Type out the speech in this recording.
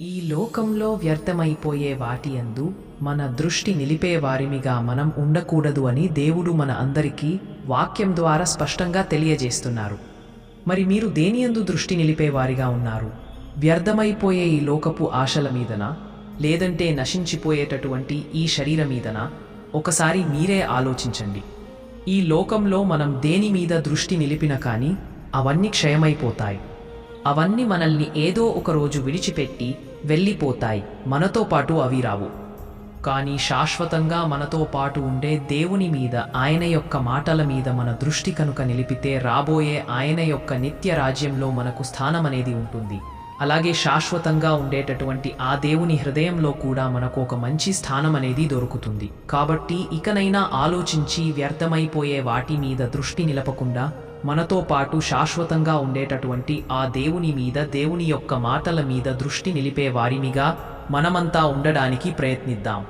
ఈ లోకంలో వ్యర్థమైపోయే వాటి అందు మన దృష్టి నిలిపేవారిమిగా మనం ఉండకూడదు అని దేవుడు మన అందరికీ వాక్యం ద్వారా స్పష్టంగా తెలియజేస్తున్నారు. మరి మీరు దేనియందు దృష్టి నిలిపేవారిగా ఉన్నారు? వ్యర్థమైపోయే ఈ లోకపు ఆశల మీదనా? లేదంటే నశించిపోయేటటువంటి ఈ శరీరం మీదనా? ఒకసారి మీరే ఆలోచించండి. ఈ లోకంలో మనం దేని మీద దృష్టి నిలిపిన కానీ అవన్నీ క్షయమైపోతాయి. అవన్నీ మనల్ని ఏదో ఒకరోజు విడిచిపెట్టి వెళ్ళిపోతాయి. మనతో పాటు అవి రావు. కానీ శాశ్వతంగా మనతో పాటు ఉండే దేవుని మీద ఆయన యొక్క మాటల మీద మన దృష్టి కనుక నిలిపితే రాబోయే ఆయన యొక్క నిత్య రాజ్యంలో మనకు స్థానం అనేది ఉంటుంది. అలాగే శాశ్వతంగా ఉండేటటువంటి ఆ దేవుని హృదయంలో కూడా మనకు ఒక మంచి స్థానం అనేది దొరుకుతుంది. కాబట్టి ఇకనైనా ఆలోచించి వ్యర్థమైపోయే వాటి మీద దృష్టి నిలపకుండా మనతో పాటు శాశ్వతంగా ఉండేటటువంటి ఆ దేవుని మీద దేవుని యొక్క మాటల మీద దృష్టి నిలిపే వారినిగా మనమంతా ఉండడానికి ప్రయత్నిద్దాం.